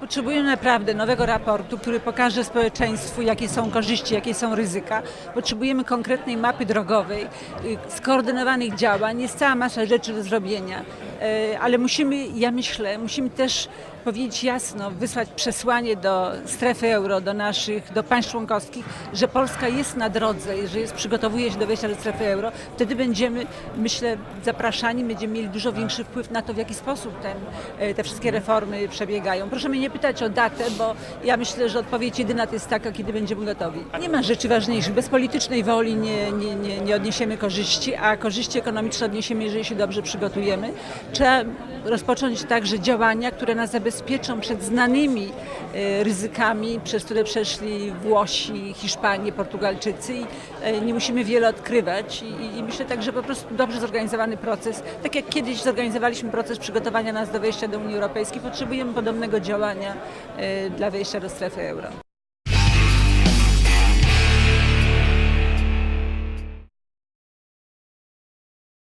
Potrzebujemy naprawdę nowego raportu, który pokaże społeczeństwu, jakie są korzyści, jakie są ryzyka. Potrzebujemy konkretnej mapy drogowej, y, skoordynowanych działań. Jest cała masa rzeczy do zrobienia, ale musimy, ja myślę, musimy też powiedzieć jasno, wysłać przesłanie do strefy euro, do naszych, do państw członkowskich, że Polska jest na drodze, że jest, przygotowuje się do wejścia do strefy euro. Wtedy będziemy, myślę, zapraszani, będziemy mieli dużo większy wpływ na to, w jaki sposób ten, e, te wszystkie reformy przebiegają. Proszę mnie nie pytać o datę, bo ja myślę, że odpowiedź jedyna to jest taka, kiedy będziemy gotowi. Nie ma rzeczy ważniejszych. Bez politycznej woli nie, nie, nie, nie odniesiemy korzyści, a korzyści ekonomiczne odniesiemy, jeżeli się dobrze przygotujemy. Trzeba rozpocząć także działania, które nas zabezpieczą przed znanymi e, ryzykami, przez które przeszli Włosi, Hiszpanie, Portugalczycy i e, nie musimy wiele odkrywać. I, myślę tak, że po prostu dobrze zorganizowany proces, tak jak kiedyś zorganizowaliśmy proces przygotowania nas do wejścia do Unii Europejskiej, potrzebujemy podobnego działania e, dla wejścia do strefy euro.